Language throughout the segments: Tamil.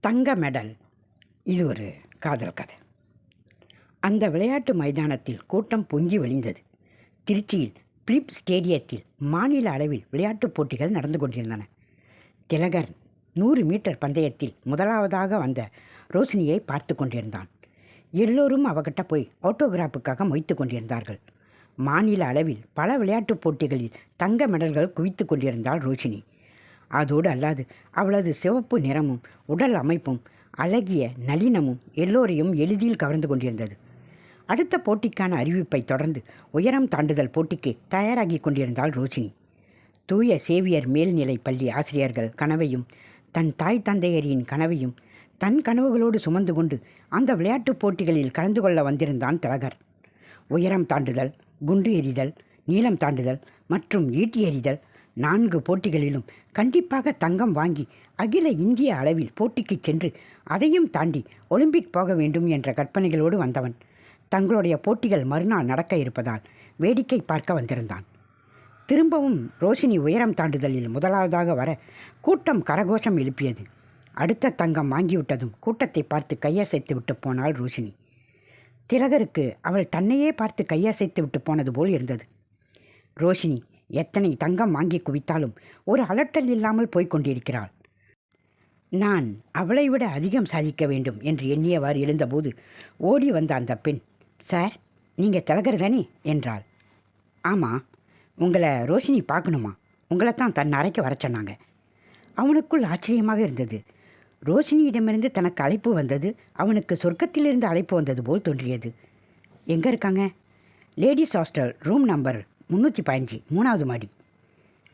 தங்க மெடல். இது ஒரு காதல் கதை. அந்த விளையாட்டு மைதானத்தில் கூட்டம் பொங்கி வழிந்தது. திருச்சியில் பிலிப் ஸ்டேடியத்தில் மாநில அளவில் விளையாட்டுப் போட்டிகள் நடந்து கொண்டிருந்தன. திலகர் நூறு மீட்டர் பந்தயத்தில் முதலாவதாக வந்த ரோஷினியை பார்த்து கொண்டிருந்தான். எல்லோரும் அவகிட்ட போய் ஆட்டோகிராஃபுக்காக மொய்த்து கொண்டிருந்தார்கள். மாநில அளவில் பல விளையாட்டுப் போட்டிகளில் தங்க மெடல்கள் குவித்து கொண்டிருந்தாள் ரோஷினி. அதோடு அல்லாது அவளது சிவப்பு நிறமும் உடல் அமைப்பும் அழகிய நளினமும் எல்லோரையும் எளிதில் கவர்ந்து கொண்டிருந்தது. அடுத்த போட்டிக்கான அறிவிப்பை தொடர்ந்து உயரம் தாண்டுதல் போட்டிக்கு தயாராகி கொண்டிருந்தாள் ரோஷினி. தூய சேவியர் மேல்நிலை பள்ளி ஆசிரியர்கள் கனவையும் தன் தாய் தந்தையரின் கனவையும் தன் கனவுகளோடு சுமந்து கொண்டு அந்த விளையாட்டுப் போட்டிகளில் கலந்து கொள்ள வந்திருந்தான் திலகர். உயரம் தாண்டுதல் குண்டு எறிதல் நீளம் தாண்டுதல் மற்றும் ஈட்டி எறிதல் நான்கு போட்டிகளிலும் கண்டிப்பாக தங்கம் வாங்கி அகில இந்திய அளவில் போட்டிக்கு சென்று அதையும் தாண்டி ஒலிம்பிக் போக வேண்டும் என்ற கற்பனைகளோடு வந்தவன். தங்களுடைய போட்டிகள் மறுநாள் நடக்க இருப்பதால் வேடிக்கை பார்க்க வந்திருந்தான். திரும்பவும் ரோஷினி உயரம் தாண்டுதலில் முதலாவதாக வர கூட்டம் கரகோஷம் எழுப்பியது. அடுத்த தங்கம் வாங்கிவிட்டதும் கூட்டத்தை பார்த்து கையசைத்து விட்டு போனாள் ரோஷினி. திலகருக்கு அவள் தன்னையே பார்த்து கையசைத்து விட்டு போனது போல் இருந்தது. ரோஷினி எத்தனை தங்கம் வாங்கி குவித்தாலும் ஒரு அலட்டல் இல்லாமல் போய்க் கொண்டிருக்கிறாள் நான் அவளை விட அதிகம் சாதிக்க வேண்டும் என்று எண்ணியவாறு எழுந்தபோது ஓடி வந்த அந்த பெண் சார் நீங்கள் திலகர் தானே என்றாள். ஆமாம் உங்களை ரோஷினி பார்க்கணுமா? உங்களை தான் தன் அறைக்கு வர சொன்னாங்க. அவனுக்குள் ஆச்சரியமாக இருந்தது. ரோஷினியிடமிருந்து தனக்கு அழைப்பு வந்தது அவனுக்கு சொர்க்கத்திலிருந்து அழைப்பு வந்தது போல் தோன்றியது. எங்கே இருக்காங்க? லேடிஸ் ஹாஸ்டல் ரூம் நம்பர் முந்நூற்றி பதினஞ்சு மூணாவது மாடி.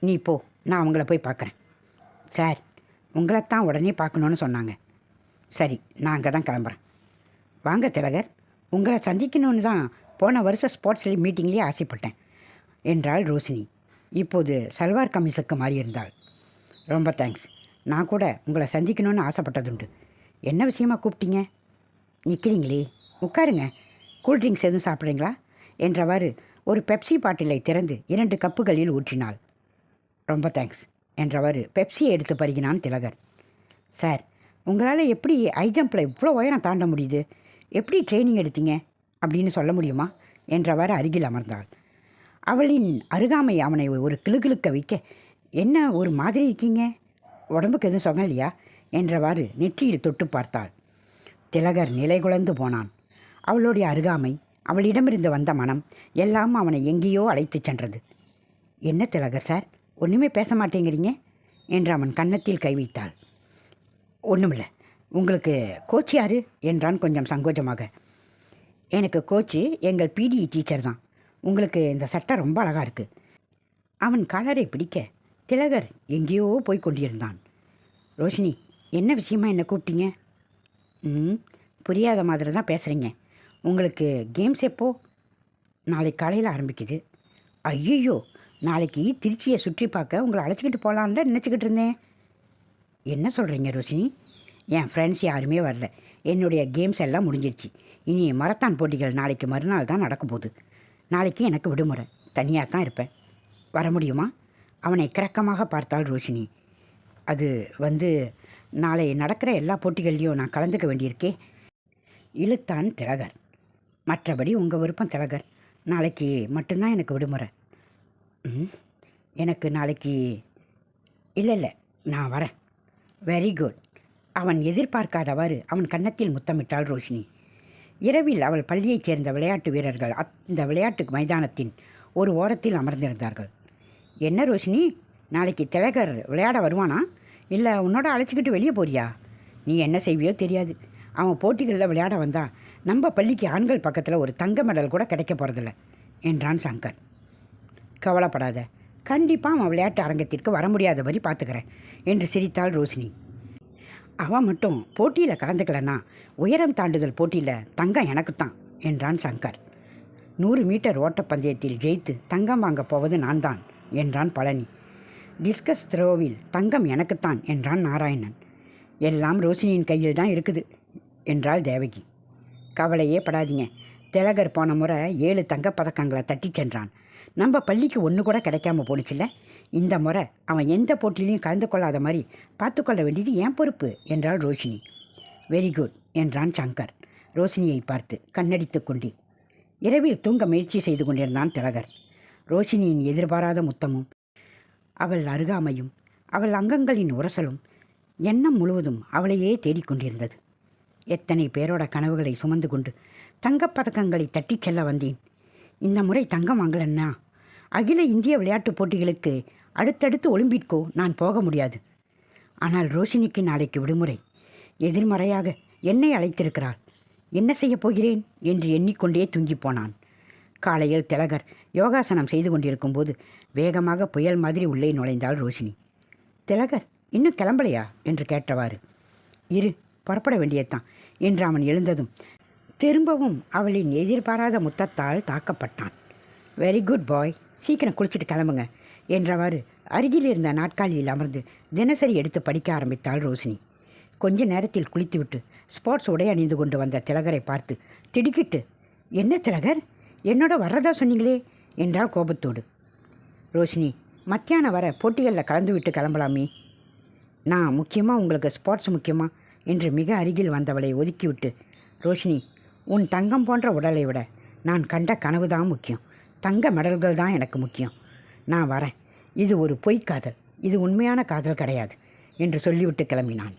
நீ போ நான் அவங்கள போய் பார்க்குறேன். சார் உங்களைத்தான் உடனே பார்க்கணுன்னு சொன்னாங்க. சரி நான் அங்கே தான் கிளம்புறேன். வாங்க திலகர் உங்களை சந்திக்கணும்னு தான் போன வருஷம் ஸ்போர்ட்ஸ் லீக் மீட்டிங்லேயே ஆசைப்பட்டேன் என்றாள் ரோஷினி. இப்போது சல்வார் கமிஸுக்கு மாறியிருந்தாள் ரொம்ப தேங்க்ஸ் நான் கூட உங்களை சந்திக்கணும்னு ஆசைப்பட்டதுண்டு. என்ன விஷயமா கூப்பிட்டீங்க? நிற்கிறீங்களே உட்காருங்க. கூல்ட்ரிங்க்ஸ் எதுவும் சாப்பிட்றீங்களா? என்றவாறு ஒரு பெப்சி பாட்டிலை திறந்து இரண்டு கப்புகளில் ஊற்றினாள். ரொம்ப தேங்க்ஸ் என்றவாறு பெப்சியை எடுத்து பருகினான் திலகர். சார் உங்களால் எப்படி ஹை ஜம்பில் இவ்வளோ உயரம் தாண்ட முடியுது? எப்படி ட்ரைனிங் எடுத்தீங்க? அப்படின்னு சொல்ல முடியுமா? என்றவாறு அருகில் அமர்ந்தாள். அவளின் அருகாமை அவனை ஒரு கிளுகிழுக்க வைக்க என்ன ஒரு மாதிரி இருக்கீங்க? உடம்புக்கு எதுவும் சொகம் இல்லையா? என்றவாறு நெற்றியில் தொட்டு பார்த்தாள். திலகர் நிலைகுலைந்து போனான். அவளுடைய அருகாமை அவளிடமிருந்து வந்த மனம் எல்லாம் அவனை எங்கேயோ அழைத்துச் சென்றது. என்ன திலகர் சார் ஒன்றுமே பேச மாட்டேங்கிறீங்க? என்று அவன் கன்னத்தில் கை வைத்தாள். ஒன்றுமில்ல உங்களுக்கு கோச் யாரு? என்றான் கொஞ்சம் சங்கோஜமாக. எனக்கு கோச்சு எங்கள் பிடிஇ டீச்சர் தான். உங்களுக்கு இந்த சட்டை ரொம்ப அழகாக இருக்குது அவன் கலரை பிடிக்க திலகர் எங்கேயோ போய் கொண்டிருந்தான். ரோஷினி என்ன விஷயமா என்னை கூப்பிட்டீங்க? ம் புரியாத மாதிரி தான் பேசுகிறீங்க உங்களுக்கு கேம்ஸ் எப்போ? நாளைக்கு காலையில் ஆரம்பிக்குது. ஐயோ நாளைக்கு திருச்சியை சுற்றி பார்க்க உங்களை அழைச்சிக்கிட்டு போகலான்ல நினச்சிக்கிட்டு இருந்தேன். என்ன சொல்கிறீங்க ரோஷினி? என் ஃப்ரெண்ட்ஸ் யாருமே வரல. என்னுடைய கேம்ஸ் எல்லாம் முடிஞ்சிருச்சு. இனி மரத்தான் போட்டிகள் நாளைக்கு மறுநாள் தான் நடக்க போகுது. நாளைக்கு எனக்கு விடுமுறை. தனியாக தான் இருப்பேன். வர முடியுமா? அவனை கிரக்கமாக பார்த்தாள் ரோஷினி. அது வந்து நாளை நடக்கிற எல்லா போட்டிகள்லையும் நான் கலந்துக்க வேண்டியிருக்கே. இழுத்தான் திலகர். மற்றபடி உங்கள் விருப்பம் திலகர். நாளைக்கு மட்டும்தான் எனக்கு விடுமுறை. ம் எனக்கு நாளைக்கு இல்லை இல்லை நான் வரேன். வெரி குட் அவன் எதிர்பார்க்காதவாறு அவன் கன்னத்தில் முத்தமிட்டாள் ரோஷினி. இரவில் அவள் பள்ளியைச் சேர்ந்த விளையாட்டு வீரர்கள் அந்த விளையாட்டு மைதானத்தின் ஒரு ஓரத்தில் அமர்ந்திருந்தார்கள். என்ன ரோஷினி? நாளைக்கு திலகர் விளையாட வருவானா? இல்லை உன்னோட அழைச்சிக்கிட்டு வெளியே போறியா? நீ என்ன செய்வியோ தெரியாது. அவன் போட்டிகளில் விளையாட வந்தா நம்ம பள்ளிக்கு ஆண்கள் பக்கத்தில் ஒரு தங்க மெடல் கூட கிடைக்க போகிறதில்ல என்றான் சங்கர். கவலைப்படாத கண்டிப்பாக அவன் விளையாட்டு அரங்கத்திற்கு வர முடியாத வரி பார்த்துக்கிறேன் என்று சிரித்தாள் ரோஷினி. அவன் மட்டும் போட்டியில் கலந்துக்கலன்னா உயரம் தாண்டுதல் போட்டியில் தங்கம் எனக்குத்தான் என்றான் சங்கர். நூறு மீட்டர் ஓட்டப்பந்தயத்தில் ஜெயித்து தங்கம் வாங்கப் போவது நான் தான் என்றான் பழனி. டிஸ்கஸ் த்ரோவில் தங்கம் எனக்குத்தான் என்றான் நாராயணன். எல்லாம் ரோஷினியின் கையில் தான் இருக்குது என்றாள் தேவகி. கவலையே படாதீங்க. திலகர் போன முறை ஏழு தங்க பதக்கங்களை தட்டிச் சென்றான். நம்ம பள்ளிக்கு ஒன்று கூட கிடைக்காம போணுச்சுல்ல? இந்த முறை அவன் எந்த போட்டியிலையும் கலந்து கொள்ளாத மாதிரி பார்த்துக்கொள்ள வேண்டியது என் பொறுப்பு என்றாள் ரோஷினி. வெரி குட் என்றான் சங்கர். ரோஷினியை பார்த்து கண்ணடித்து கொண்டே. இரவில் தூங்க முயற்சி செய்து கொண்டிருந்தான் திலகர். ரோஷினியின் எதிர்பாராத முத்தமும் அவள் அருகாமையும் அவள் அங்கங்களின் உரசலும் எண்ணம் முழுவதும் அவளையே தேடிக்கொண்டிருந்தது எத்தனை பேரோட கனவுகளை சுமந்து கொண்டு தங்கப்பதக்கங்களை தட்டிச் செல்ல வந்தேன். இந்த முறை தங்கம் வாங்கலன்னா அகில இந்திய விளையாட்டுப் போட்டிகளுக்கு அடுத்தடுத்து ஒலிம்பிக்கோ நான் போக முடியாது. ஆனால் ரோஷினிக்கு நாளைக்கு விடுமுறை. எதிர்மறையாக என்னை அழைத்திருக்கிறாள். என்ன செய்யப் போகிறேன்? என்று எண்ணிக்கொண்டே தூங்கிப் போனான். காலையில் திலகர் யோகாசனம் செய்து கொண்டிருக்கும்போது வேகமாக புயல் மாதிரி உள்ளே நுழைந்தாள் ரோஷினி. திலகர் இன்னும் கிளம்பலையா? என்று கேட்டவாறு. இரு புறப்பட வேண்டியதுதான் என்று அவன் எழுந்ததும் திரும்பவும் அவளின் எதிர்பாராத முத்தத்தால் தாக்கப்பட்டான். வெரி குட் பாய் சீக்கிரம் குளிச்சுட்டு கிளம்புங்க என்றவாறு அருகில் இருந்த நாட்காலியில் அமர்ந்து தினசரி எடுத்து படிக்க ஆரம்பித்தாள் ரோஷினி. கொஞ்ச நேரத்தில் குளித்துவிட்டு ஸ்போர்ட்ஸ் உடை அணிந்து கொண்டு வந்த திலகரை பார்த்து திடுக்கிட்டு என்ன திலகர்? என்னோட வர்றதா சொன்னீங்களே என்றாள் கோபத்தோடு. ரோஷினி மத்தியானம் வர போட்டிகளில் கலந்து விட்டு கிளம்பலாமே. நான் முக்கியமாக உங்களுக்கு ஸ்போர்ட்ஸ் முக்கியமாக என்று மிக அருகில் வந்தவளை ஒதுக்கிவிட்டு ரோஷினி உன் தங்கம் போன்ற உடலை விட நான் கண்ட கனவு தான் முக்கியம். தங்க மெடல்கள் தான் எனக்கு முக்கியம். நான் வரேன். இது ஒரு பொய் காதல். இது உண்மையான காதல் கிடையாது என்று சொல்லிவிட்டு கிளம்பினான்.